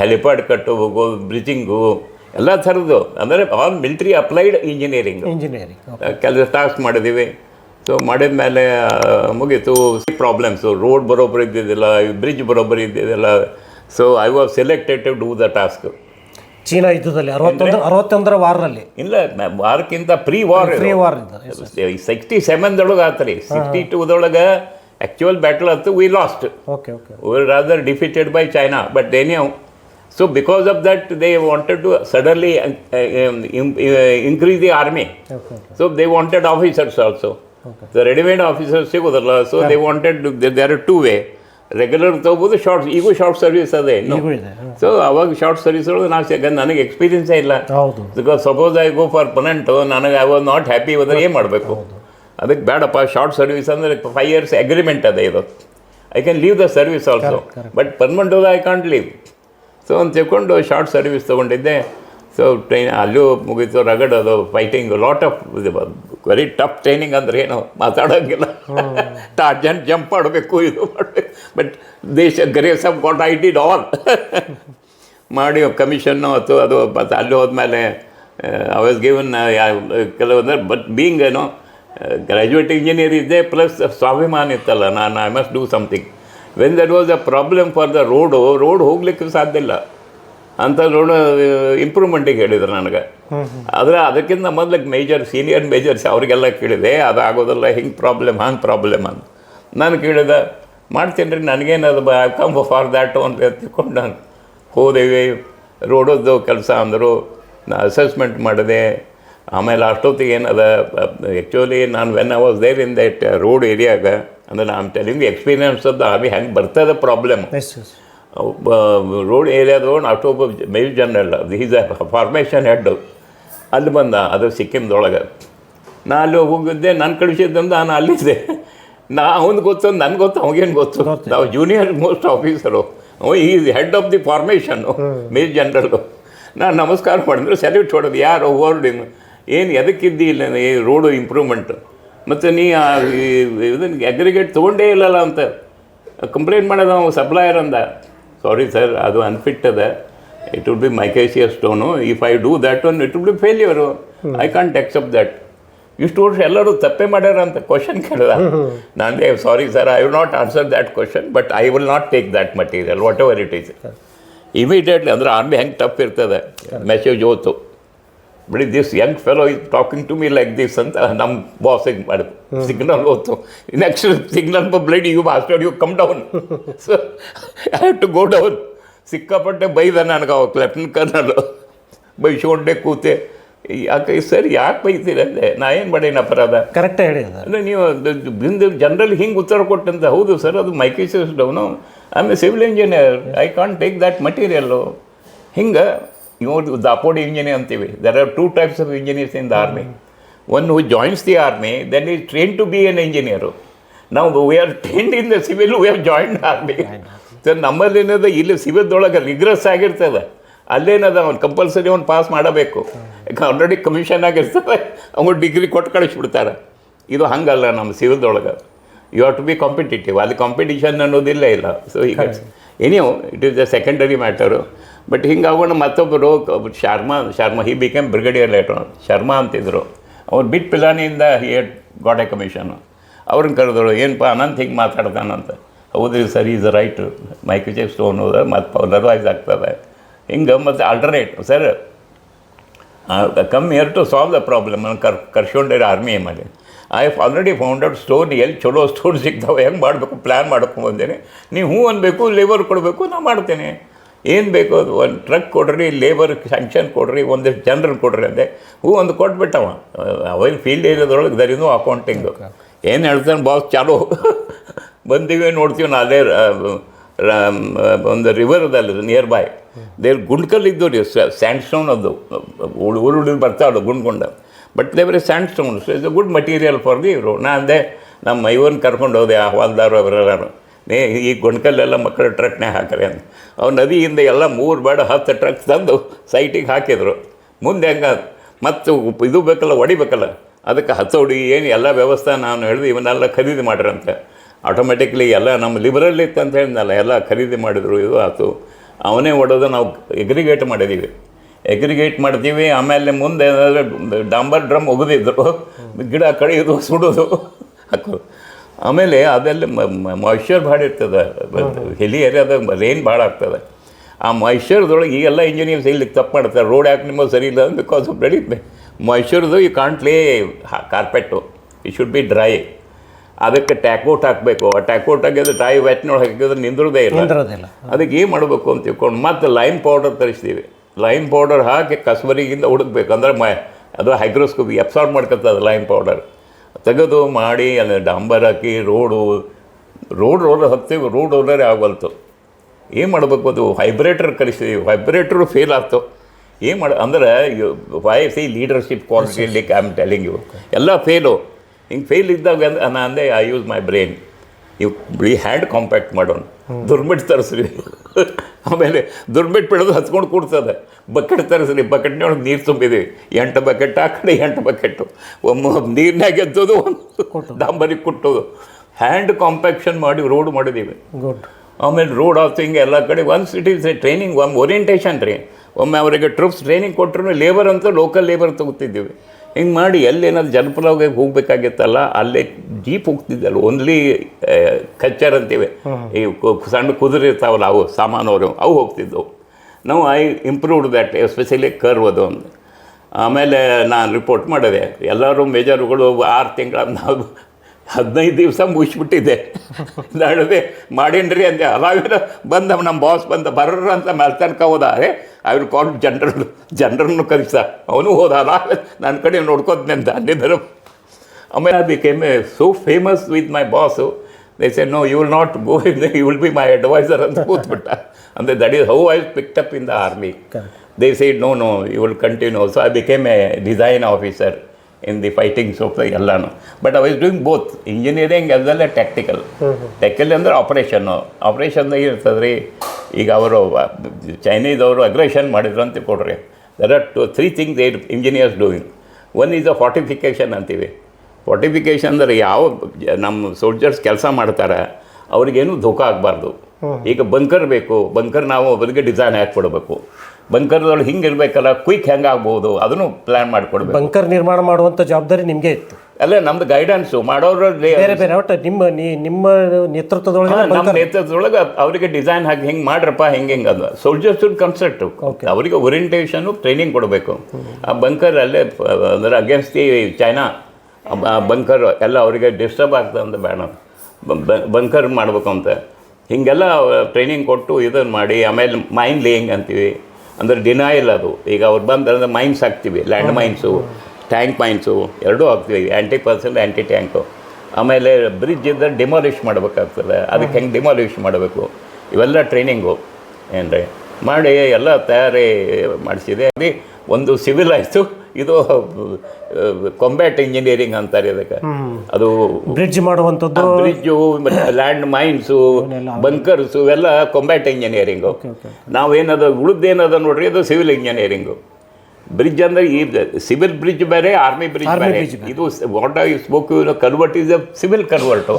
ಹೆಲಿಪ್ಯಾಡ್ ಕಟ್ಟಬೇಕು ಬ್ರಿಜಿಂಗು ಎಲ್ಲ ಥರದ್ದು. ಅಂದರೆ all military applied engineering engineering ಕೆಲಸ ಟಾಸ್ಕ್ ಮಾಡಿದ್ದೀವಿ ಸೊ ಮಾಡಿದ ಮೇಲೆ ಮುಗೀತು. ಪ್ರಾಬ್ಲಮ್ಸು ರೋಡ್ ಬರೋಬ್ಬರಿ ಇದ್ದಿದ್ದಿಲ್ಲ ಬ್ರಿಡ್ಜ್ ಬರೋಬ್ಬರಿ ಇದ್ದಿದ್ದಿಲ್ಲ. So I was selected to do the task China ಯುದ್ಧದಲ್ಲಿ ಅರವತ್ತೊಂದರ ವಾರ್ನಲ್ಲಿ. ಇಲ್ಲ ವಾರಕ್ಕಿಂತ pre war pre war sixty seven ಒಳಗೆ ಆತರಿ. ಸಿಕ್ಸ್ಟಿ ಟೂ ಒಳಗೆ ಆಕ್ಚುಯಲ್ ಬ್ಯಾಟಲ್ ಅಂತ we lost okay rather defeated by China but then so because of that they wanted to suddenly increase the army so they wanted officers also readymade officers ಸಿಗೋದಲ್ಲ. So they wanted they are two way regular ತೊಗೋಬೋದು short ಈಗೂ short service ಅದೇ. ಇನ್ನು. So ಅವಾಗ short service ಒಳಗೆ ನಾವು ಯಾಕಂದ್ರೆ ನನಗೆ ಎಕ್ಸ್ಪೀರಿಯನ್ಸೇ ಇಲ್ಲ. Because suppose I go for permanent ನನಗೆ ಐ ವಾಸ್ ನಾಟ್ ಹ್ಯಾಪಿ ಹೋದ್ರೆ ಏನು ಮಾಡಬೇಕು? ಅದಕ್ಕೆ ಬೇಡಪ್ಪ ಶಾರ್ಟ್ ಸರ್ವಿಸ್ ಅಂದರೆ ಫೈವ್ ಇಯರ್ಸ್ ಅಗ್ರಿಮೆಂಟ್ ಅದೇ ಇದು I can leave the service also but permanent ಹೋದ ಐ ಕಾಂಟ್ ಲೀವ್ ಸೊ ಅಂತ ತಿಳ್ಕೊಂಡು ಶಾರ್ಟ್ ಸರ್ವಿಸ್ ತೊಗೊಂಡಿದ್ದೆ. ಸೊ ಟ್ರೈನ್ ಅಲ್ಲೂ ಮುಗೀತು ರಗಡ್ ಅದು fighting lot of very tough training ಅಂದ್ರೆ ಏನು ಮಾತಾಡೋಂಗಿಲ್ಲ. ಟಾರ್ಜನ್ ಜಂಪ್ ಮಾಡಬೇಕು ಇದು ಮಾಡಬೇಕು. ಬಟ್ ದೇಶ grace of God I did all ಮಾಡಿ ಕಮಿಷನ್ನು ಅಥವಾ ಅದು ಮತ್ತು ಅಲ್ಲಿ ಹೋದ್ಮೇಲೆ ಐ ವಾಸ್ ಗಿವನ್ ಕೆಲವೊಂದ್ರೆ ಬಟ್ ಬೀಯಿಂಗ್ ಏನೋ ಗ್ರ್ಯಾಜುಯೇಟ್ ಇಂಜಿನಿಯರ್ ಇದ್ದೆ ಪ್ಲಸ್ ಸ್ವಾಭಿಮಾನ ಇತ್ತಲ್ಲ, ನಾನು I must do something when that was a problem for the road road ಹೋಗ್ಲಿಕ್ಕೆ ಸಾಧ್ಯ ಇಲ್ಲ. ಅಂತ ರೋಡ್ ಇಂಪ್ರೂವ್ಮೆಂಟಿಗೆ ಹೇಳಿದ್ರು ನನಗೆ. ಆದರೆ ಅದಕ್ಕಿಂತ ಮೊದಲು ಮೇಜರ್ ಸೀನಿಯರ್ ಮೇಜರ್ಸ್ ಅವರಿಗೆಲ್ಲ ಕೇಳಿದೆ ಅದು ಆಗೋದಿಲ್ಲ ಹಿಂಗೆ ಪ್ರಾಬ್ಲಮ್ ಹಂಗೆ ಪ್ರಾಬ್ಲಮ್ ಅಂತ. ನಾನು ಕೇಳಿದೆ ಮಾಡ್ತೀನಿ ರೀ ನನಗೇನದು ಐ ಕಮ್ ಫಾರ್ ದ್ಯಾಟ್ ಅಂತ ತಿಳ್ಕೊಂಡು ನಾನು ಹೋದೇವಿ. ರೋಡದ್ದು ಕೆಲಸ ಅಂದರು ನಾ ಅಸೆಸ್ಮೆಂಟ್ ಮಾಡಿದೆ. ಆಮೇಲೆ ಅಷ್ಟೊತ್ತಿಗೆ ಏನದ ಆ್ಯಕ್ಚುಲಿ ನಾನು when ours was there in that road ಏರಿಯಾಗ ಅಂದ್ರೆ ನಾನು ಟೆಲಿಂಗ್ ಎಕ್ಸ್ಪೀರಿಯನ್ಸ್ ಅದು ಅದು ಹೆಂಗೆ ಬರ್ತದೆ ಪ್ರಾಬ್ಲಮ್ ರೋಡ್ ಏರಿಯಾದವನು ಅಷ್ಟೊಬ್ಬ male general is a formation head ಅಲ್ಲಿ ಬಂದ ಅದು ಸಿಕ್ಕಿಮ್ದೊಳಗೆ. ನಾನು ಅಲ್ಲಿ ಹೋಗಿದ್ದೆ ನಾನು ಕಳಿಸಿದ್ದಂದು ನಾನು ಅಲ್ಲಿದ್ದೆ. ನಾ ಅವನು ಗೊತ್ತು ನನ್ಗೆ ಗೊತ್ತು ಅವಗೇನು ಗೊತ್ತು. ನಾವು ಜೂನಿಯರ್ ಮೋಸ್ಟ್ ಆಫೀಸರು ಅವ is head of the formation mail general ನಾನು ನಮಸ್ಕಾರ ಮಾಡಿದ್ರೆ ಸೆಲ್ಯೂಟ್ ಹೊಡೆದು ಯಾರು ಓವರ್ಡಿಂಗ್ ಏನು ಎದಕ್ಕಿದ್ದಿ ಇಲ್ಲ ಈ ರೋಡು ಇಂಪ್ರೂವ್ಮೆಂಟ್ ಮತ್ತು ನೀ ಇದನ್ನ ಅಗ್ರಿಗೇಟ್ ತೊಗೊಂಡೇ ಇಲ್ಲಲ್ಲ ಅಂತ. ಕಂಪ್ಲೇಂಟ್ ಮಾಡೋದು ನಾವು ಸಪ್ಲೈಯರ್ ಅಂದ. ಸಾರಿ ಸರ್ ಅದು ಅನ್ಫಿಟ್ ಅದ. It would be micaceous stone if I do that one it would be failure I can't accept that ಇಷ್ಟು ವರ್ಷ ಎಲ್ಲರೂ ತಪ್ಪೇ ಮಾಡ್ಯಾರ ಅಂತ ಕ್ವಶನ್ ಕೇಳಿದ ನಾನೇ sorry sir I will not answer that question but I will not take that material whatever it is immediately ಅಂದ್ರೆ army ಹೆಂಗೆ ಟಫ್ ಇರ್ತದೆ message ಓತು. But this young fellow is talking to me like this ಅಂತ ನಮ್ಮ ಬಾಸಿಗೆ ಮಾಡಿದ್ರು signal ಹೋಯ್ತು next signal blood you master you come down so I have to go down ಸಿಕ್ಕಾಪಟ್ಟೆ ಬೈದ ನನಗೆ ಅವಾಗ ಲೆಫ್ಟಿನೆಂಟ್ ಕರ್ನಲ್ ಬೈಸ್ಕೊಂಡೆ ಕೂತೆ. ಯಾಕೆ ಸರ್ ಯಾಕೆ ಬೈತೀರಂದೆ ನಾ ಏನು ಮಾಡೇನು ಅಪರಾಧ ಕರೆಕ್ಟ್ ಹೇಳಿ ಅದು ಅಂದರೆ ನೀವು ಬಿಂದು ಜನರಲ್ ಹಿಂಗೆ ಉತ್ತರ ಕೊಟ್ಟಂತ ಹೌದು ಸರ್ ಅದು micaceous down I a civil engineer I can't take that material ಹಿಂಗೆ ಇವರು ದಾಪೋಡ್ ಇಂಜಿನಿಯರ್ ಅಂತೀವಿ. There are two types of engineers in the army one who joins the army then is train to be an engineer ನಾವು we are trained in the civil we have join army so ನಮ್ಮಲ್ಲಿ ಏನದ ಇಲ್ಲಿ ಸಿವಿಲ್ದೊಳಗೆ ರಿಗ್ರೆಸ್ ಆಗಿರ್ತದೆ. ಅಲ್ಲೇನದ ಅವ್ನು compulsory ಅವ್ನು pass ಮಾಡಬೇಕು. ಯಾಕೆ already commission ಆಗಿರ್ತದೆ. ಅವ್ನು ಡಿಗ್ರಿ ಕೊಟ್ಟು ಕಳಿಸ್ಬಿಡ್ತಾರೆ. ಇದು ಹಂಗಲ್ಲ ನಮ್ಮ ಸಿವಿಲ್ದೊಳಗೆ. You have to be competitive ಅಲ್ಲಿ ಕಾಂಪಿಟೇಷನ್ ಅನ್ನೋದಿಲ್ಲ ಇಲ್ಲ. ಸೊ ಈಗ anyhow it is the secondary matter but ಹಿಂಗಾಗೋಣ ಮತ್ತೊಬ್ಬರು Sharma Sharma he became brigadier later Sharma ಅಂತಿದ್ರು. ಅವ್ರು ಬಿಟ್ ಪಿಲಾನಿಯಿಂದ he had got a commission ಅವ್ರನ್ನ ಕರೆದ್ರು ಏನಪ್ಪ ಅನಂತ್ ಹಿಂಗೆ ಮಾತಾಡ್ತಾನಂತ? ಹೌದ್ರಿ sir is right micro check stone ಹೋದ ಮತ್ತು ಪೌಲರೈಸ್ ಆಗ್ತದೆ. ಹಿಂಗೆ ಮತ್ತು alternate sir come here to solve the problem ಕರ್ ಕರ್ಸ್ಕೊಂಡಿರೋ ಆರ್ಮಿ ಮೇಲೆ I have already found out stone ಎಲ್ಲಿ ಚಲೋ ಸ್ಟೋನ್ ಸಿಗ್ತಾವೆ, ಹೆಂಗೆ ಮಾಡಬೇಕು ಪ್ಲ್ಯಾನ್ ಮಾಡ್ಕೊಂಡು ಬಂದೇನೆ. ನೀವು ಹ್ಞೂ ಅನ್ನಬೇಕು ಲೇಬರ್ ಕೊಡಬೇಕು ನಾನು ಮಾಡ್ತೇನೆ. ಏನು ಬೇಕು ಅದು ಒಂದು ಟ್ರಕ್ ಕೊಡ್ರಿ ಲೇಬರ್ ಸ್ಯಾಂಕ್ಷನ್ ಕೊಡ್ರಿ ಒಂದಿಷ್ಟು ಜನರನ್ನು ಕೊಡ್ರಿ ಅಂದೆ. ಹೂ ಒಂದು ಕೊಟ್ಬಿಟ್ಟವ. ಅವೇನು ಫೀಲ್ಡ್ ಏರಿಯಾದೊಳಗೆ ದರಿನೂ ಅಕೌಂಟಿಂಗು ಏನು ಹೇಳ್ತಾನೆ ಬಾಸ್ ಚಾಲು. ಬಂದಿವೆ ನೋಡ್ತೀವಿ ನಾ ಅದೇ ಒಂದು ರಿವರ್ ಅದಲ್ಲ ನಿಯರ್ ಬೈ ದೇರ್ ಗುಂಡ್ಕಲ್ ಇದ್ದು ರೀ ಸ್ಯಾಂಡ್ ಸ್ಟೋನ್ ಅದು. ಉರುಳು ಬರ್ತಾವಲ್ಲ ಗುಂಡ್ಕೊಂಡ. But there were sand stone so is a good material for the ಇವರು ನಾ ಅಂದೆ ನಮ್ಮ ಇವನ್ ಕರ್ಕೊಂಡು ಹೋದೆ ಆ ಹೊಲ್ದಾರು ಅವರೆಲ್ಲರೂ. ನೇ ಈ ಗೊಂಡ್ಕಲ್ಲೆಲ್ಲ ಮಕ್ಕಳ ಟ್ರಕ್ನೇ ಹಾಕ್ರಿ ಅಂತ. ಅವ್ರು ನದಿಯಿಂದ ಎಲ್ಲ ಮೂರು ಬೇಡ ಹತ್ತು ಟ್ರಕ್ ತಂದು ಸೈಟಿಗೆ ಹಾಕಿದರು. ಮುಂದೆ ಹೆಂಗೆ? ಮತ್ತು ಇದು ಬೇಕಲ್ಲ ಹೊಡಿಬೇಕಲ್ಲ ಅದಕ್ಕೆ ಹತ್ತೋಡಿ ಏನು ಎಲ್ಲ ವ್ಯವಸ್ಥೆ ನಾನು ಹೇಳಿದೆ, ಇವನ್ನೆಲ್ಲ ಖರೀದಿ ಮಾಡ್ರಂತೆ. ಆಟೋಮೆಟಿಕ್ಲಿ ಎಲ್ಲ ನಮ್ಮ ಲಿಬರಲ್ ಇತ್ತು ಅಂತ ಹೇಳಿದ್ನಲ್ಲ, ಎಲ್ಲ ಖರೀದಿ ಮಾಡಿದ್ರು, ಇದು ಆಯಿತು ಅವನೇ ಹೊಡೋದು ನಾವು ಎಗ್ರಿಗೇಟ್ ಮಾಡಿದ್ದೀವಿ ಎಗ್ರಿಗೇಟ್ ಮಾಡ್ತೀವಿ, ಆಮೇಲೆ ಮುಂದೆ ಏನಾದರೂ ಡಾಂಬರ್ ಡ್ರಮ್ ಒಗೆದಿದ್ರು, ಗಿಡ ಕಡಿಯೋದು ಸುಡೋದು, ಹಾಕು. ಆಮೇಲೆ ಅದೆಲ್ಲ ಮಾಯ್ಶ್ಚರ್ ಭಾಳ ಇರ್ತದೆ. ಹೆಲಿ ಏರಿಯಾದ ರೇನ್ ಭಾಳ ಆಗ್ತದೆ. ಆ ಮಾಯ್ಶ್ಚರ್ದೊಳಗೆ ಈಗೆಲ್ಲ ಇಂಜಿನಿಯರ್ಸ್ ಇಲ್ಲಿ ತಪ್ಪು ಮಾಡ್ತಾರೆ. ರೋಡ್ ಯಾಕೆ ನಿಮ್ಮದು ಸರಿ ಇಲ್ಲ ಬಿಕಾಸ್ ಆಫ್ ಬೆಳಿ ಮಾಯ್ಶ್ಚರ್ದು ಈ ಕಾಂಟ್ಲೇ carpet carpet it should be dry ಅದಕ್ಕೆ ಟ್ಯಾಕೋಟ್ ಹಾಕಬೇಕು. ಆ ಟ್ಯಾಕೋಟ್ ಹಾಕಿದ್ರೆ ಡ್ರೈ ವೆಟ್ನೊಳಗೆ ಹಾಕಿದ್ರೆ ನಿಂದ್ರದೇ ಇಲ್ಲ. ಅದಕ್ಕೆ ಏನು ಮಾಡಬೇಕು ಅಂತ ತಿಳ್ಕೊಂಡು ಮತ್ತೆ ಲೈಮ್ ಪೌಡರ್ ತರಿಸ್ತೀವಿ. ಲೈಮ್ ಪೌಡರ್ ಹಾಕಿ ಕಸ್ಬರಿಗಿಂದ ಹುಡುಕ್ಬೇಕು. ಅಂದ್ರೆ ಮ ಅದು ಹೈಗ್ರೋಸ್ಕೋಪಿ ಅಬ್ಸಾರ್ಬ್ ಮಾಡ್ಕೊತದೆ ಲೈಮ್ ಪೌಡರ್ ತೆಗೆದು ಮಾಡಿ ಅಲ್ಲಿ ಡಾಂಬರ್ ಹಾಕಿ ರೋಡು ರೋಡ್ ರೋಲರ್ ಹತ್ತೀವಿ ರೋಡ್ ರೋಲರೇ ಆಗಲ್ತು ಏನು ಮಾಡಬೇಕು ಅದು? ವೈಬ್ರೇಟರ್ ಕಲಿಸಿದ್ವಿ ವೈಬ್ರೇಟ್ರು ಫೇಲ್ ಆಗ್ತು. ಏನು ಮಾಡ ಅಂದರೆ ವೈ ಸಿ ಲೀಡರ್ಶಿಪ್ ಕ್ವಾಲಿಟಿಯಲ್ಲಿ ಐ ಆಮ್ ಟೆಲಿಂಗ್ ಯು ಎಲ್ಲ ಫೇಲು ಹಿಂಗೆ ಫೇಲ್ ಇದ್ದಾಗ ಅಂದ್ರೆ ನಾನು ಅಂದೆ ಐ ಯೂಸ್ ಮೈ ಬ್ರೈನ್ ಇವು ಬಿಳಿ ಹ್ಯಾಂಡ್ ಕಾಂಪ್ಯಾಕ್ಟ್ ಮಾಡೋಣ. ದುರ್ಮಿಟ್ ತರಿಸ್ರಿ. ಆಮೇಲೆ ದುರ್ಬಿಟ್ಟು ಬಿಡೋದು ಹಚ್ಕೊಂಡು ಕೂಡ್ತದೆ. ಬಕೆಟ್ ತರಿಸ್ರಿ ಬಕೆಟ್ನೊಳಗೆ ನೀರು ತುಂಬಿದ್ದೀವಿ ಎಂಟು ಬಕೆಟ್ ಆ ಕಡೆ ಎಂಟು ಬಕೆಟು. ಒಮ್ಮೆ ನೀರಿನಾಗ ಎತ್ತೋದು ಒಂದು ಡಾಂಬರಿ ಕುಟ್ಟೋದು. ಹ್ಯಾಂಡ್ ಕಾಂಪ್ಯಾಕ್ಷನ್ ಮಾಡಿ ರೋಡ್ ಮಾಡಿದ್ದೀವಿ ಗುಡ್. ಆಮೇಲೆ ರೋಡ್ ಆಫ್ ಹಿಂಗೆ ಎಲ್ಲ ಕಡೆ once it is a training ಒಮ್ಮೆ ಓರಿಯಂಟೇಷನ್ ರೀ. ಒಮ್ಮೆ ಅವರಿಗೆ ಟ್ರೂಪ್ಸ್ ಟ್ರೈನಿಂಗ್ ಕೊಟ್ಟರು ಲೇಬರ್ ಅಂತ ಲೋಕಲ್ ಲೇಬರ್ ತಗೋತಿದ್ದೀವಿ. ಹಿಂಗೆ ಮಾಡಿ ಎಲ್ಲೇನಾದ್ರು ಜನಪದವಾಗಿ ಹೋಗ್ಬೇಕಾಗಿತ್ತಲ್ಲ ಅಲ್ಲೇ ಜೀಪ್ ಹೋಗ್ತಿದ್ದಲ್ಲ ಓನ್ಲಿ ಕಚ್ಚರ್ ಅಂತೀವಿ. ಈ ಸಣ್ಣ ಕುದುರೆ ಇರ್ತಾವಲ್ಲ ಅವು ಸಾಮಾನವರು ಅವು ಹೋಗ್ತಿದ್ದವು. ನಾವು I improved that especially curve ಅದು ಒಂದು. ಆಮೇಲೆ ನಾನು ರಿಪೋರ್ಟ್ ಮಾಡಿದೆ ಎಲ್ಲರೂ ಮೇಜರ್ಗಳು ಆರು ತಿಂಗಳ ನಾವು ಹದಿನೈದು ದಿವಸ ಮುಗಿಸ್ಬಿಟ್ಟಿದ್ದೆ ನಡೆದೆ ಮಾಡೇನ್ರಿ ಅಂದೆ. ಅಲಾವಿನ ಬಂದ ನಮ್ಮ ಬಾಸ್ ಬಂದ ಬರೋರು ಅಂತ ಮೇಲೆ ತನಕ ಹೋದ ಐ ವಿಲ್ ಕಾಲ್ ಜನರಲ್ ಜನರನ್ನು ಕಲಿಸ ಅವನು ಹೋದ ಅಲ್ಲ ನನ್ನ ಕಡೆ ನೋಡ್ಕೋತೀನಿ ಅಂತ ಅಲ್ಲಿದ್ದರು ಆಮೇಲೆ ಅದು ಕೆಮ್ಮೆ a so famous with my boss they say no you will not go in you will be my adviser ಅಂತ ಕೂತ್ಬಿಟ್ಟ. ಅಂದರೆ that is how I picked up in the army they said no no you will continue so I became a design officer in the fighting of the ಎಲ್ಲಾನು but I was doing both engineering as well technical technical ಅಂದರೆ ಆಪ್ರೇಷನ್ನು ಆಪ್ರೇಷನ್ದಾಗ ಇರ್ತದೆ ರೀ ಈಗ ಅವರು Chinese ಅವರು aggression ಮಾಡಿದ್ರು ಅಂತ ಕೊಡ್ರಿ there are two three things there engineers doing one is a fortification ಅಂತೀವಿ. ಫಾರ್ಟಿಫಿಕೇಷನ್ ಅಂದರೆ ಯಾವ ನಮ್ಮ ಸೋಲ್ಜರ್ಸ್ ಕೆಲಸ ಮಾಡ್ತಾರೆ ಅವ್ರಿಗೇನು ಧೋಕಾ ಆಗಬಾರ್ದು. ಈಗ ಬಂಕರ್ ಬೇಕು ಬಂಕರ್ ನಾವು ಅವರಿಗೆ ಡಿಸೈನ್ ಹಾಕಿ ಕೊಡಬೇಕು ಬಂಕರ್ದೊಳಗೆ ಹಿಂಗೆ ಇರಬೇಕಲ್ಲ ಕ್ವಿಕ್ ಹೆಂಗೆ ಆಗ್ಬೋದು ಅದನ್ನು ಪ್ಲ್ಯಾನ್ ಮಾಡಿಕೊಡ್ಬೇಕು. ಬಂಕರ್ ನಿರ್ಮಾಣ ಮಾಡುವಂಥ ಜವಾಬ್ದಾರಿ ನಿಮಗೆ ಇತ್ತು. ಅಲ್ಲ ನಮ್ದು ಗೈಡೆನ್ಸು ಮಾಡೋರು ಬೇರೆ ಬೇರೆ ಒಟ್ಟು ನಿಮ್ಮ ನೀ- ನಿಮ್ಮ ನೇತೃತ್ವದೊಳಗೆ ನಮ್ಮ ನೇತೃತ್ವದೊಳಗೆ ಅವರಿಗೆ ಡಿಸೈನ್ ಹಾಕಿ ಹಿಂಗೆ ಮಾಡ್ರಪ್ಪ ಹೆಂಗೆ ಹಿಂಗೆ ಅದು. ಸೋಲ್ಜರ್ಸ್ ಕನ್ಸೆಪ್ಟು ಅವರಿಗೆ ಓರಿಯೆಂಟೇಷನು ಟ್ರೈನಿಂಗ್ ಕೊಡಬೇಕು. ಆ ಬಂಕರ್ ಅಲ್ಲೇ ಅಂದರೆ ಅಗೇನ್ಸ್ಟ್ ದಿ ಚೈನಾ ಆ ಬಂಕರ್ ಎಲ್ಲ ಅವರಿಗೆ ಡಿಸ್ಟರ್ಬ್ ಆಗ್ತದೆ ಅಂತ ಬೇಡ. ಬಂಕರ್ ಮಾಡಬೇಕು ಅಂತ. ಹೀಗೆಲ್ಲ ಟ್ರೈನಿಂಗ್ ಕೊಟ್ಟು ಇದನ್ನು ಮಾಡಿ ಆಮೇಲೆ ಮೈನ್ ಲೇಯಿಂಗ್ ಅಂತೀವಿ. ಅಂದರೆ ಡಿನಾಯಲ್ ಅದು. ಈಗ ಅವ್ರು ಬಂದ್ರೆ ಮೈನ್ಸ್ ಹಾಕ್ತೀವಿ ಲ್ಯಾಂಡ್ ಮೈನ್ಸು ಟ್ಯಾಂಕ್ ಮೈನ್ಸು ಎರಡೂ ಹಾಕ್ತೀವಿ. ಆ್ಯಂಟಿ ಪರ್ಸೆಂಟ್ ಆ್ಯಂಟಿ ಟ್ಯಾಂಕು ಆಮೇಲೆ ಬ್ರಿಡ್ಜ್ ಇದ್ದರೆ ಡಿಮಾಲಿಷ್ ಮಾಡಬೇಕಾಗ್ತದೆ. ಅದಕ್ಕೆ ಹೆಂಗೆ ಡಿಮಾಲಿಷ್ ಮಾಡಬೇಕು? ಇವೆಲ್ಲ ಟ್ರೈನಿಂಗು ಏನ್ರಿ? ಮಾಡಿ ಎಲ್ಲ ತಯಾರಿ ಮಾಡಿಸಿದೆ. ಅಲ್ಲಿ ಒಂದು ಸಿವಿಲ್ ಆಯಿತು ಇದು ಕಾಂಬ್ಯಾಟ್ ಇಂಜಿನಿಯರಿಂಗ್ ಅಂತಾರೆ ಅದಕ್ಕೆ ಅದು ಬ್ರಿಡ್ಜ್ ಮಾಡುವಂಥದ್ದು? ಬ್ರಿಡ್ಜು ಲ್ಯಾಂಡ್ ಮೈನ್ಸು ಬಂಕರ್ಸು ಇವೆಲ್ಲ ಕಾಂಬ್ಯಾಟ್ ಇಂಜಿನಿಯರಿಂಗು ನಾವೇನದ ಉಳಿದೇನದ ನೋಡ್ರಿ ಅದು ಸಿವಿಲ್ ಇಂಜಿನಿಯರಿಂಗು ಬ್ರಿಡ್ಜ್ ಅಂದ್ರೆ ಈ ಸಿವಿಲ್ ಬ್ರಿಡ್ಜ್ ಬೇರೆ ಆರ್ಮಿ ಬ್ರಿಡ್ಜ್ ಬೇರೆ. ಇದು what I spoke convert is a civil convert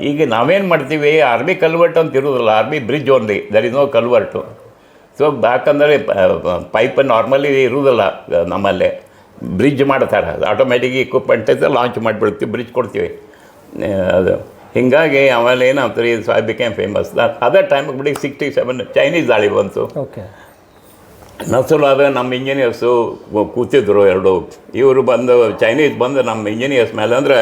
ಈಗ ನಾವೇನು ಮಾಡ್ತೀವಿ ಆರ್ಮಿ ಕನ್ವರ್ಟ್ ಅಂತ ಇರೋದಿಲ್ಲ army bridge only there is no convert so ಯಾಕಂದರೆ ಪೈಪ್ ನಾರ್ಮಲಿ ಇರುವುದಿಲ್ಲ ನಮ್ಮಲ್ಲೇ. ಬ್ರಿಡ್ಜ್ ಮಾಡ್ತಾರೆ. ಆಟೋಮೆಟಿಕ್ ಇಕ್ವಿಪ್ಮೆಂಟ್ ಐತೆ ಲಾಂಚ್ ಮಾಡಿಬಿಡ್ತೀವಿ ಬ್ರಿಡ್ಜ್ ಕೊಡ್ತೀವಿ. ಅದು. ಹೀಗಾಗಿ ಆಮೇಲೆ ಏನಾಗ್ತಾರೆ ಇದು ಐ ಬಿಕೇಮ್ ಫೇಮಸ್ ಅದೇ ಟೈಮಿಗೆ ಬಿಡಿ ಸಿಕ್ಸ್ಟಿ ಸೆವೆನ್ ಚೈನೀಸ್ ದಾಳಿ ಬಂತು. ಓಕೆ ನಸಲಾದ ನಮ್ಮ ಇಂಜಿನಿಯರ್ಸು ಕೂತಿದ್ರು ಎರಡು. ಇವರು ಬಂದು ಚೈನೀಸ್ ಬಂದು ನಮ್ಮ ಇಂಜಿನಿಯರ್ಸ್ ಮೇಲೆ ಅಂದ್ರೆ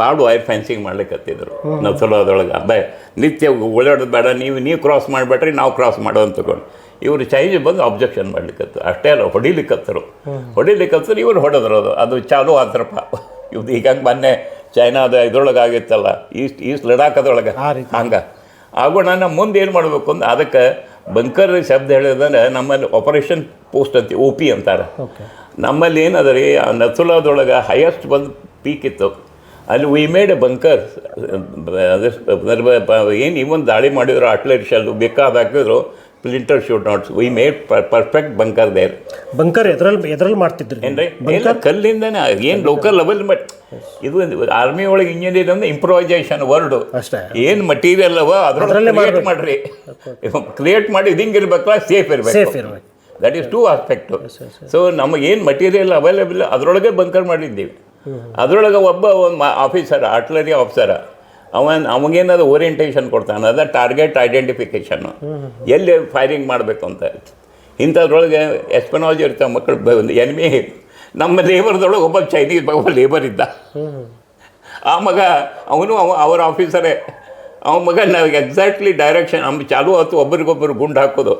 ಭಾಳ ವೈರ್ ಫೆನ್ಸಿಂಗ್ ಮಾಡ್ಲಿಕ್ಕತ್ತಿದ್ರು ನಸಲಾದೊಳಗೆ ಅದೇ ನಿತ್ಯ ಓಡಾಡೋದು ಬೇಡ ನೀವು ನೀವು ಕ್ರಾಸ್ ಮಾಡಿಬಿಟ್ರಿ ನಾವು ಕ್ರಾಸ್ ಮಾಡೋ ಅಂತ ಇವರು ಚೈಜ್ ಬಂದು ಅಬ್ಜೆಕ್ಷನ್ ಮಾಡ್ಲಿಕ್ಕತ್ತು. ಅಷ್ಟೇ ಅಲ್ಲ ಹೊಡಿಲಿಕ್ಕತ್ತರು. ಹೊಡಿಲಿಕ್ಕತ್ತರು ಇವ್ರು ಹೊಡೆದ್ರು ಅದು. ಅದು ಚಾಲು ಆದ್ರಪ್ಪ. ಇವ್ದು ಈಗ ಮೊನ್ನೆ ಚೈನಾದ ಇದ್ರೊಳಗೆ ಆಗಿತ್ತಲ್ಲ ಈಸ್ಟ್ ಈಸ್ಟ್ ಲಡಾಖದೊಳಗೆ. ಹಂಗೆ. ಆಗೋಣ ನಾನು ಮುಂದೆ ಏನು ಮಾಡಬೇಕು ಅಂದ್ರೆ ಅದಕ್ಕೆ ಬಂಕರ್ ಶಬ್ದ ಹೇಳಿದ್ರೆ ನಮ್ಮಲ್ಲಿ ಆಪರೇಷನ್ ಪೋಸ್ಟ್ ಅಂತ ಓ ಪಿ ಅಂತಾರೆ. ನಮ್ಮಲ್ಲಿ ಏನದ ರೀ ಆ ನಥುಲಾದೊಳಗೆ ಹೈಯೆಸ್ಟ್ ಬಂದು ಪೀಕ್ ಇತ್ತು. ಅಲ್ಲಿ ವಿ ಮೇಡ್ ಎ ಬಂಕರ್ ಏನು ಇವನ್ ದಾಳಿ ಮಾಡಿದ್ರು ಅಟ್ಲರಿ ಶೆಲ್ ಬೇಕಾದ ಹಾಕಿದ್ರು splinter shoot knots we made perfect bunker there bunker ಎದ್ರಲ್ಲಿ ಎದ್ರಲ್ಲಿ ಮಾಡ್ತಿದ್ರು ಏನ್ರಿ ಬಂಕರ್ ಕಲ್ಲಿಂದನೇ ಏನು ಲೋಕಲ್ ಲೆವೆಲ್ ಮಟ್ ಇದು ಆರ್ಮಿ ಒಳಗೆ ಇಂಜಿನಿಯರ್ ಅಂದ್ರೆ ಇಂಪ್ರೋವೈಸೇಷನ್ ವರ್ಡ್ ಅಷ್ಟೇ. ಏನು ಮಟೀರಿಯಲ್ ಅವ ಅದರಲ್ಲೇ ಕ್ರಿಯೇಟ್ ಮಾಡ್ರಿ. ಕ್ರಿಯೇಟ್ ಮಾಡಿ ಇದು ಹಿಂಗೆ ಇರ್ಬೇಕಲ್ಲ ಸೇಫ್ ಇರಬೇಕು. ಸೇಫ್ ಇರ್ಬೇಕು. That is two aspect so ನಮಗೇನು ಮಟೀರಿಯಲ್ ಅವೈಲೇಬಲ್ ಅದರೊಳಗೆ ಬಂಕರ್ ಮಾಡಿದ್ದೀವಿ. ಅದರೊಳಗೆ ಒಬ್ಬ ಒಂದು ಆಫೀಸರ್ ಆರ್ಟ್ಲರಿ ಆಫೀಸರ ಅವನ್ ಅವಾಗೇನದು ಓರಿಯೆಂಟೇಷನ್ ಕೊಡ್ತಾನೆ ಅದ ಟಾರ್ಗೆಟ್ ಐಡೆಂಟಿಫಿಕೇಷನ್ನು ಎಲ್ಲಿ ಫೈರಿಂಗ್ ಮಾಡಬೇಕು ಅಂತ. ಇಂಥದ್ರೊಳಗೆ ಎಸ್ಪೆನಾಲಜಿ ಇರ್ತಾವೆ ಮಕ್ಕಳು ಎನ್ಮಿ ನಮ್ಮ ಲೇಬರ್ದೊಳಗೆ ಒಬ್ಬ ಚೈನೀಸ್ ಒಬ್ಬ ಲೇಬರ್ ಇದ್ದ. ಆ ಮಗ ಅವನು ಅವ ಅವರ ಆಫೀಸರೇ ಅವ ಮಗ ನನಗೆ ಎಕ್ಸಾಕ್ಟ್ಲಿ ಡೈರೆಕ್ಷನ್ ನಮ್ಮ ಚಾಲು ಆಯ್ತು ಒಬ್ರಿಗೊಬ್ಬರು ಗುಂಡು ಹಾಕೋದು.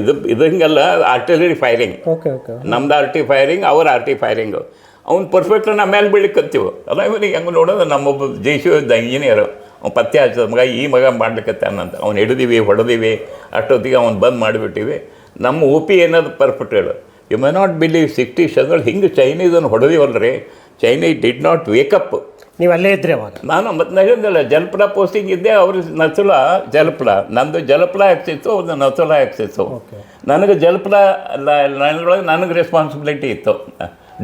ಇದು ಇದು ಹಿಂಗಲ್ಲ ಆರ್ಟಿಲರಿ ಫೈರಿಂಗ್ ನಮ್ದು ಆರ್ಟಿ ಫೈರಿಂಗ್ ಅವ್ರ ಆರ್ಟಿ ಫೈರಿಂಗು ಅವ್ನು ಪರ್ಫೆಕ್ಟ್ ನಮ್ಮ ಮೇಲೆ ಬೀಳಿಕತ್ತೀವಿ ಅಲ್ಲ ಇವನಿಗೆ ಹೆಂಗೆ ನೋಡೋದು? ನಮ್ಮೊಬ್ಬ ಜೈಶು ಇದ್ದ ಇಂಜಿನಿಯರು ಅವ್ನು ಪತ್ತೆ ಹಚ್ಚಿದ ಮಗ ಈ ಮಗ ಮಾಡ್ಲಿಕ್ಕತ್ತಾನಂತ ಅವ್ನು ಹಿಡಿದೀವಿ ಹೊಡೆದೀವಿ ಅಷ್ಟೊತ್ತಿಗೆ ಅವ್ನು ಬಂದ್ ಮಾಡಿಬಿಟ್ಟಿವಿ. ನಮ್ಮ ಒ ಪಿ ಏನದು ಪರ್ಫೆಕ್ಟ್ ಹೇಳು. You may not believe sixty ಶಗಳು ಹಿಂಗೆ ಚೈನೀಸನ್ನು ಹೊಡೆದಿವಲ್ರಿ. Chinese did not wake up ನೀವು ಅಲ್ಲೇ ಇದ್ರಿ ಅವಾಗ. ನಾನು ಮತ್ತು ಹೇಳಿದ್ನಲ್ಲ ಜಲಪುರ ಪೋಸ್ಟಿಂಗ್ ಇದ್ದೆ ಅವರು ನಥುಲ ಜಲಪುರ. ನಂದು ಜಲಪುರ ಆಗ್ತಿತ್ತು ಅವ್ರದ್ದು ನಥುಲ ಆಗ್ತಿತ್ತು ನನಗೆ ಜಲಪುರ ನನಗೆ ರೆಸ್ಪಾನ್ಸಿಬಿಲಿಟಿ ಇತ್ತು.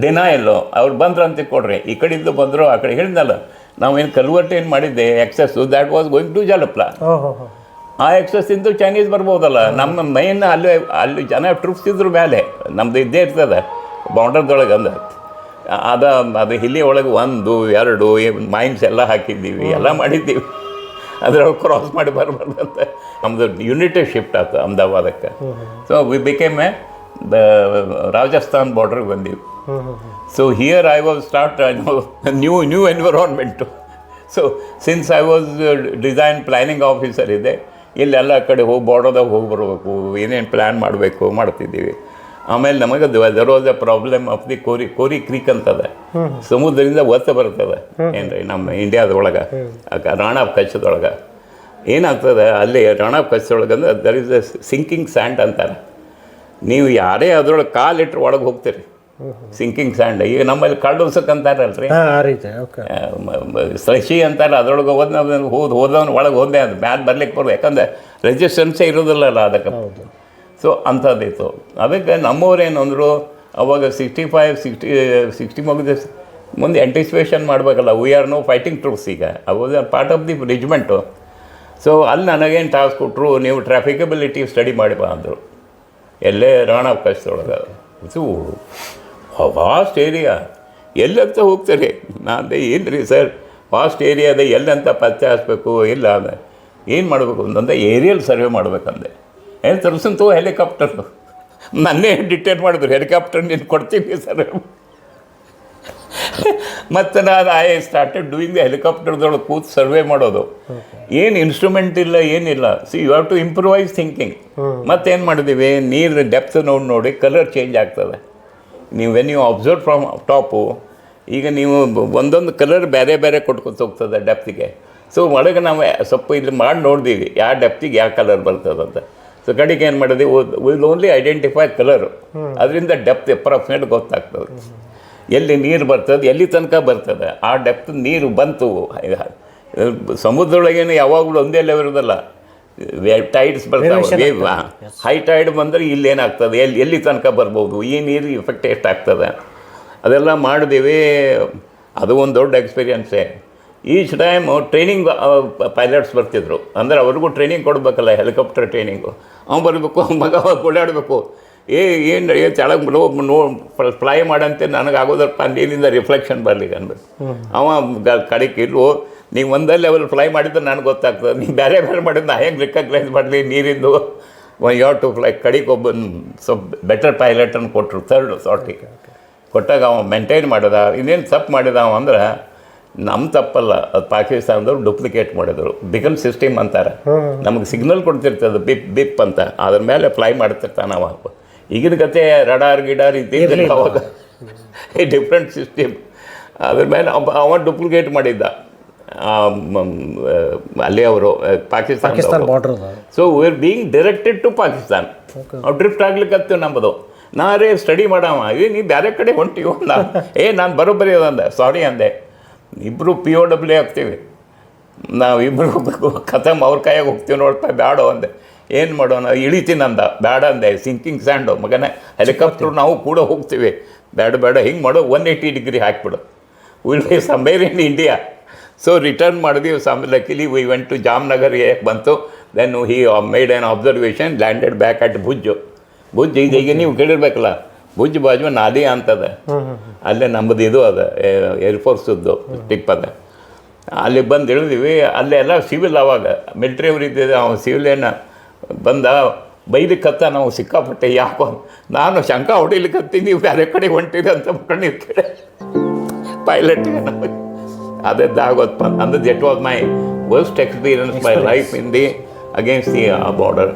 ಡಿನಾಯಲ್ಲು ಅವ್ರು ಬಂದ್ರು ಅಂತ ಕೊಡ್ರಿ. ಈ ಕಡೆಯಿಂದ ಬಂದರು ಆ ಕಡೆ ಹೇಳಿದ್ನಲ್ಲ ನಾವೇನು ಕಲ್ವರ್ಟ್ ಏನು ಮಾಡಿದ್ದೆ access that was going to ಜಲಪ್ಲ ಆ ಎಕ್ಸಸ್ ಇಂದು ಚೈನೀಸ್ ಬರ್ಬೋದಲ್ಲ ನಮ್ಮ ಮೈನ್ ಅಲ್ಲಿ ಅಲ್ಲಿ ಜನ ಟ್ರೂಪ್ಸ್ ಇದ್ರ ಮೇಲೆ ನಮ್ದು ಇದ್ದೇ ಇರ್ತದೆ ಬೌಂಡ್ರದೊಳಗೆ ಅಂದ ಅದ ಅದು ಹಿಲ್ಲಿ ಒಳಗೆ ಒಂದು ಎರಡು ಮೈನ್ಸ್ ಎಲ್ಲ ಹಾಕಿದ್ದೀವಿ ಎಲ್ಲ ಮಾಡಿದ್ದೀವಿ. ಅದ್ರೊಳಗೆ ಕ್ರಾಸ್ ಮಾಡಿ ಬರಬಾರ್ದು ಅಂತ. ನಮ್ಮದು ಯೂನಿಟೇ ಶಿಫ್ಟ್ ಆಯ್ತು ಅಹಮದಾಬಾದಕ್ಕೆ. So we became a Rajasthan ಬಾರ್ಡ್ರಿಗೆ ಬಂದೀವಿ. So here I was start know, a new new environment. So since I was design planning officer ಇದೆ ಇಲ್ಲೆಲ್ಲ ಕಡೆ ಹೋಗಿ ಬಾರ್ಡರ್ದಾಗ ಹೋಗಿ ಬರಬೇಕು ಏನೇನು ಪ್ಲ್ಯಾನ್ ಮಾಡಬೇಕು ಮಾಡ್ತಿದ್ದೀವಿ. ಆಮೇಲೆ ನಮಗೆ there was a problem of the Kori Kori creek ಅಂತದ. ಸಮುದ್ರದಿಂದ ಒತ್ತ ಬರ್ತದೆ. ಏನ್ರಿ ನಮ್ಮ ಇಂಡಿಯಾದ ಒಳಗೆ ರಾಣ ಕಚ್ಚದೊಳಗೆ. ಏನಾಗ್ತದೆ ಅಲ್ಲಿ ರಾಣ ಕಚ್ಚದೊಳಗೆ ಅಂದ್ರೆ there is a sinking sand ಅಂತಾರೆ. ನೀವು ಯಾರೇ ಅದ್ರೊಳಗೆ ಕಾಲಿಟ್ರೆ ಒಳಗೆ ಹೋಗ್ತೀರಿ. Sinking sand. ಈಗ ನಮ್ಮಲ್ಲಿ ಕಳ್ಳುಸಕ್ ಅಂತಾರಲ್ರಿ? ರೀ ಆ ರೀತಿ ಓಕೆ ಸ್ಲಶಿ ಅಂತಾರೆ ಅದ್ರೊಳಗೆ ಹೋದ್ ಹೋದ್ ಹೋದವನು ಒಳಗೆ ಹೋದೆ ಅದು ಮ್ಯಾಲೆ ಬರ್ಲಿಕ್ಕೆ ಬರೋದು. ಯಾಕಂದ್ರೆ ರೆಸಿಸ್ಟೆನ್ಸೇ ಇರೋದಿಲ್ಲಲ್ಲ ಅದಕ್ಕೆ. ಸೊ ಅಂಥದ್ದಿತ್ತು. ಅದಕ್ಕೆ ನಮ್ಮವ್ರೇನು ಅಂದರು ಅವಾಗ ಸಿಕ್ಸ್ಟಿ ಫೈವ್ ಸಿಕ್ಸ್ಟಿ ಸಿಕ್ಸ್ಟಿ ಮುಗಿದ ಮುಂದೆ ಆ್ಯಂಟಿಸಿಪೇಷನ್ ಮಾಡಬೇಕಲ್ಲ. We are no fighting troops ಈಗ. ಅವಾಗ part of the regiment so ಅಲ್ಲಿ ನನಗೇನು ಟಾಸ್ಕ್ ಕೊಟ್ಟರು ನೀವು ಟ್ರಾಫಿಕಬಿಲಿಟಿ ಸ್ಟಡಿ ಮಾಡಿ ಬಾ ಅಂದರು. ಎಲ್ಲೇ ರಾಣಾವಕಾಶದೊಳಗೆ ಇದು ವಾಸ್ಟ್ ಏರಿಯಾ ಎಲ್ಲಂತ ಹೋಗ್ತಾರೆ. ನಾನು ಏನು ರೀ ಸರ್ ವಾಸ್ಟ್ ಏರಿಯಾದ ಎಲ್ಲಂತ ಪತ್ತೆ ಹಚ್ಚಬೇಕು ಇಲ್ಲ ಅಂದರೆ ಏನು ಮಾಡಬೇಕು? ಅಂತಂದರೆ ಏರಿಯಲ್ ಸರ್ವೆ ಮಾಡಬೇಕಂದೆ. ಏನು ತರಿಸಂತೂ ಹೆಲಿಕಾಪ್ಟರ್ ನನ್ನೇ ಡಿಟೇನ್ ಮಾಡಿದ್ರು. ಹೆಲಿಕಾಪ್ಟರ್ ನೀನು ಕೊಡ್ತೀನಿ ಸರ್. ಮತ್ತು ನಾನು ಐ ಸ್ಟಾರ್ಟೆಡ್ ಡೂಯಿಂಗ್ ದ ಹೆಲಿಕಾಪ್ಟರ್ದೊಳಗೆ ಕೂತು ಸರ್ವೆ ಮಾಡೋದು. ಏನು ಇನ್ಸ್ಟ್ರೂಮೆಂಟ್ ಇಲ್ಲ ಏನಿಲ್ಲ. See you have to improvise thinking ಮತ್ತೇನು ಮಾಡಿದ್ದೀವಿ ನೀರು ಡೆಪ್ತ್ ನೋಡಿ ನೋಡಿ ಕಲರ್ ಚೇಂಜ್ ಆಗ್ತದೆ. ನೀವು when you observe from top ಈಗ ನೀವು ಒಂದೊಂದು ಕಲರ್ ಬೇರೆ ಬೇರೆ ಕೊಟ್ಕೊತ ಹೋಗ್ತದೆ ಡೆಪ್ತಿಗೆ ಸೊ ಒಳಗೆ ನಾವು ಸ್ವಲ್ಪ ಇಲ್ಲಿ ಮಾಡಿ ನೋಡಿದೀವಿ ಯಾವ ಡೆಪ್ತಿಗೆ ಯಾವ ಕಲರ್ ಬರ್ತದಂತ. ಸೊ ಕಡೆಗೆ ಏನು ಮಾಡಿದೆ ವಿಲ್ ಓನ್ಲಿ ಐಡೆಂಟಿಫೈ ಕಲರು ಅದರಿಂದ ಡೆಪ್ತ್ ಅಪ್ರಾಕ್ಸಿಮೇಟ್ ಗೊತ್ತಾಗ್ತದೆ. ಎಲ್ಲಿ ನೀರು ಬರ್ತದೆ ಎಲ್ಲಿ ತನಕ ಬರ್ತದೆ ಆ ಡೆಪ್ತ್ ನೀರು ಬಂತು. ಸಮುದ್ರದೊಳಗೇನು ಯಾವಾಗಲೂ ಒಂದೇ ಲೆವೆಲ್ ಇರೋದಲ್ಲ. ಟೈಡ್ಸ್ ಬರ್ತಾವೆ? ವೇವ್ ಹೈ ಟೈಡ್ ಬಂದರೆ ಇಲ್ಲೇನಾಗ್ತದೆ ಎಲ್ಲಿ ಎಲ್ಲಿ ತನಕ ಬರ್ಬೋದು? ಈ ನೀರು ಇಫೆಕ್ಟ್ ಎಷ್ಟಾಗ್ತದೆ ಅದೆಲ್ಲ ಮಾಡಿದೇವೆ ಅದು ಒಂದು ದೊಡ್ಡ ಎಕ್ಸ್ಪೀರಿಯನ್ಸೇ ಈಚ್ ಟೈಮ್ ಟ್ರೈನಿಂಗ್ ಪೈಲಟ್ಸ್ ಬರ್ತಿದ್ರು. ಅಂದರೆ ಅವ್ರಿಗೂ ಟ್ರೈನಿಂಗ್ ಕೊಡಬೇಕಲ್ಲ ಹೆಲಿಕಾಪ್ಟರ್ ಟ್ರೈನಿಂಗು ಅವ್ನು ಬರಬೇಕು ಅವ್ನು ಮಗ ಓಡಾಡಬೇಕು. ಏ ಏನು ಏ ಕೆಳಗೆ ನೋ ನೋ ಫ್ಲೈ ಮಾಡಂತೆ ನನಗೆ ಆಗೋದಪ್ಪ ನೀರಿಂದ ರಿಫ್ಲೆಕ್ಷನ್ ಬರ್ಲಿಕ್ಕೆ ಅನ್ಬೇಕು ಅವ ಕಡೆಗೆ ಇಲ್ವೋ ನೀವು ಒಂದೇ ಲೆವೆಲ್ ಫ್ಲೈ ಮಾಡಿದ್ರೆ ನನಗೆ ಗೊತ್ತಾಗ್ತದೆ. ನೀವು ಬೇರೆ ಬೇರೆ ಮಾಡಿದ್ರೆ ನಾ ಹೆಂಗೆ ರಿಕಗ್ನೈಸ್ ಮಾಡಲಿ ನೀರಿಂದು? ಯು ಟು ಫ್ಲೈ ಕಡೆಗೆ ಒಬ್ಬನ ಸ್ವಲ್ಪ ಬೆಟರ್ ಪೈಲಟನ್ನು ಕೊಟ್ಟರು ಥರ್ಡ್ ಸಾರ್ಟಿಗೆ ಕೊಟ್ಟಾಗ ಅವ ಮೇಂಟೈನ್ ಮಾಡಿದ. ಇನ್ನೇನು ತಪ್ಪು ಮಾಡಿದ ಅವ ಅಂದ್ರೆ ನಮ್ಮ ತಪ್ಪಲ್ಲ. ಅದು ಪಾಕಿಸ್ತಾನದವ್ರು ಡೂಪ್ಲಿಕೇಟ್ ಮಾಡಿದ್ರು. ಬಿಕಮ್ ಸಿಸ್ಟಮ್ ಅಂತಾರೆ. ನಮಗೆ ಸಿಗ್ನಲ್ ಕೊಡ್ತಿರ್ತದೆ ಬಿಪ್ ಬಿಪ್ ಅಂತ. ಅದ್ರ ಮೇಲೆ ಫ್ಲೈ ಮಾಡ್ತಿರ್ತಾನೆ ಅವ. ಈಗಿನ ಕತೆ ರಡಾರ್ ಗಿಡಾರ್ ಇದ್ದಿದ್ದಿಲ್ಲ ಅವಾಗ. ಡಿಫ್ರೆಂಟ್ ಸಿಸ್ಟಮ್ ಅದ್ರ ಮೇಲೆ ಅವ ಡೂಪ್ಲಿಕೇಟ್ ಮಾಡಿದ್ದ. ಅಲ್ಲಿ ಅವರು Pakistan border so we are being directed to Pakistan ನಾವು ಡ್ರಿಫ್ಟ್ ಆಗ್ಲಿಕ್ಕತ್ತು ನಾ ರೇ ಸ್ಟಡಿ ಮಾಡವ. ಏ ನೀ ಬೇರೆ ಕಡೆ ಹೊಂಟಿವ ನಾನು ಏ ನಾನು ಬರೋಬ್ಬರಿ ಅದಂದೆ ಸಾರಿ ಅಂದೆ. ಇಬ್ಬರು ಪಿ ಒ ಡಬ್ಲ್ಯೂ ಆಗ್ತೀವಿ. ನಾವಿಬ್ಬರು ಕಥಮ್ ಅವ್ರ ಕೈಯಾಗ ಹೋಗ್ತೀವಿ ನೋಡ್ತಾ ಬ್ಯಾಡೋ ಅಂದೆ. ಏನು ಮಾಡೋಣ? ಇಳಿತೀನಿ ಅಂದ. ಬ್ಯಾಡ ಅಂದೆ. ಸಿಂಕಿಂಗ್ ಸ್ಯಾಂಡು ಮಗನೇ. ಹೆಲಿಕಾಪ್ಟರ್ ನಾವು ಕೂಡ ಹೋಗ್ತೀವಿ. ಬೇಡ ಬೇಡ ಹಿಂಗೆ ಮಾಡೋ one eighty degree ಹಾಕ್ಬಿಡು. Will be somewhere in India so return ಮಾಡಿದ್ವಿ some luckily we went to ಏಕ್ ಬಂತು. Then he made an observation landed back at Bhuj Bhuj ಈಗ ಈಗ ನೀವು ಕೇಳಿರ್ಬೇಕಲ್ಲ ಭುಜ್ ಬಾಜು ನಾದಿ ಅಂತದ. ಅಲ್ಲೇ ನಮ್ಮದು ಇದು ಅದ ಏರ್ಫೋರ್ಸದ್ದು ಟಿಪ್ ಅದ. ಅಲ್ಲಿಗೆ ಬಂದು ಇಳಿದ್ವಿ ಅಲ್ಲೆಲ್ಲ ಸಿವಿಲ್ ಅವಾಗ. ಮಿಲ್ಟ್ರಿ ಅವ್ರು ಇದ್ದಿದ್ದೆ, ಅವ್ನು ಸಿವಿಲ್ ಏನು ಬಂದ ಬೈಲಿಕ್ಕತ್ತ ನಾವು ಸಿಕ್ಕಾಪಟ್ಟೆ ಯಾಕೋ, ನಾನು ಶಂಕ ಹೊಡಿಲಿಕ್ಕತ್ತೀನಿ ನೀವು ಬೇರೆ ಕಡೆ ಹೊಂಟಿದೆ ಅಂತ ನೀವು ಕೇಳಿ ಪೈಲಟ್ಗೆ ನಮಗೆ Other that was that was my worst experience, experience. my life in the against the uh, border.